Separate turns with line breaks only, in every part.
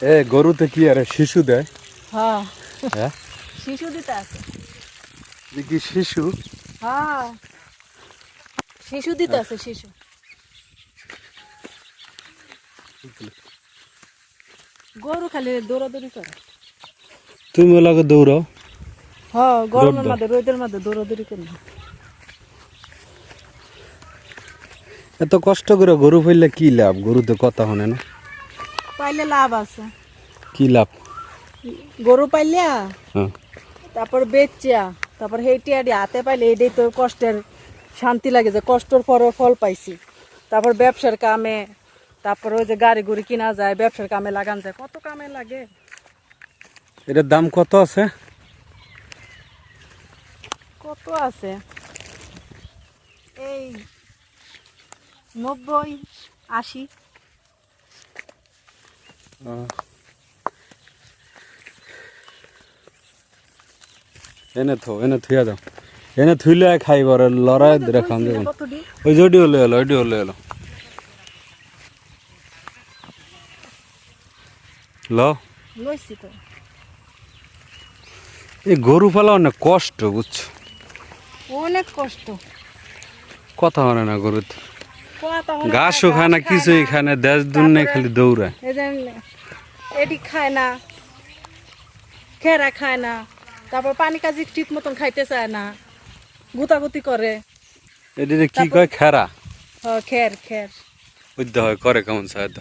এ গরুতে কি আরে শিশু দেয়?
হ্যাঁ।
হ্যাঁ?
শিশু দিতে আছে।
কি শিশু?
হ্যাঁ। শিশু দিতে আছে শিশু। গরু খালি দৌড়াদৌড়ি করে।
তুমি ওলাকে দৌড়াও
হ্যাঁ গরমের। মধ্যে রোদের মধ্যে দৌড়াদৌড়ি করে
এত কষ্ট করে গরু ফেললে কি লাভ? গরুতে কথা হনে না।
পাইলে লাভ আছে।
কি লাভ?
গরু পাইলে
হ্যাঁ।
তারপর বেচিয়া তারপর হেঁটে আডি হাতে পাইলে এটাই তো কষ্টের শান্তি লাগে যে কষ্টর পরে ফল পাইছি। তারপর ব্যবসার কামে তারপর ওই যে গাড়ি গুড়ি কিনা যায় ব্যবসার কামে লাগান যায়। কত কামে লাগে?
এটার দাম কত আছে?
কত আছে? এই নব্বই আশি।
এনে থো এনে থুয়া দাও এনে থুইলে খাইব লড়াই ধরে খাওয়া যাবে।
কত দি।
ওই যে ওটি হলে এলো ওটি হলে এলো ল এই গরু পালা অনেক কষ্ট বুঝছ
অনেক কষ্ট।
কথা হয় না গরুতে
কথা
খায় না কিছুই খায় না। দেশ দুনিয়া খালি দৌড়ায়
এডি খায় না খেরা খায় না তারপর পানি কাজি ঠিক মতন খাইতে চায় না গুতাগুতি করে।
এদিকে কি কয় খেরা?
হ খের খের।
বুঝতে হয় করে কেমন সাহায্য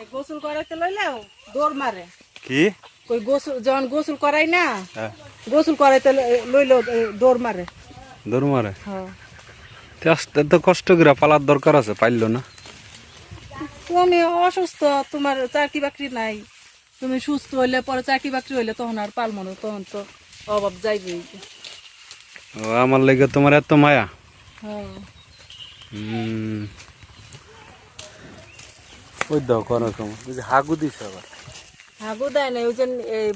এই গোসল করাইতে লইলেও দৌড় মারে।
কি?
কই গোসল যখন গোসল করাই না
হ্যাঁ।
গোসল করাইতে ল- লইলেও দৌড় মারে।
দৌড় মারে?
হ্যাঁ।
এত কষ্ট করে পালার দরকার আছে পাইলো না।
তুমি অসুস্থ তোমার চাকরি বাকরি নাই। তুমি সুস্থ হইলে পরে চাকরি বাকরি হইলে তখন আর পালমো না তখন তো অভাব যাইবেই
ও আমার লেগে তোমার এত মায়া।
হ্যাঁ।
হুম ওই দাও করো কেমন হাগু দিছে আবার।
হাগু দেয় না ওই যে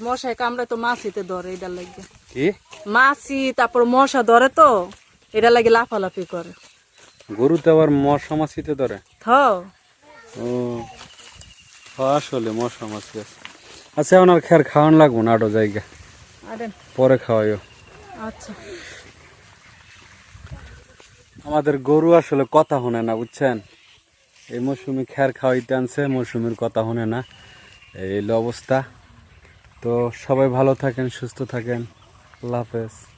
মশায় কামড়ে তো মাছিতে ধরে এটা লাগে।
কি?
মাছি তারপর মশা ধরে তো এটা লাগে লাফালাফি করে।
মশা মাছিতে ধরে? ও। আসলে মশা মাছি আছে। আচ্ছা খের খাওয়ান লাগবো না আরও জায়গা। পরে খাওয়াইও।
আচ্ছা।
আমাদের গরু আসলে কথা শোনে না বুঝছেন? এই মৌসুমি খের খাওয়াইতে আনছে মৌসুমির কথা শোনে না। এই অবস্থা। তো সবাই ভালো থাকেন সুস্থ থাকেন। আল্লাহ হাফেজ।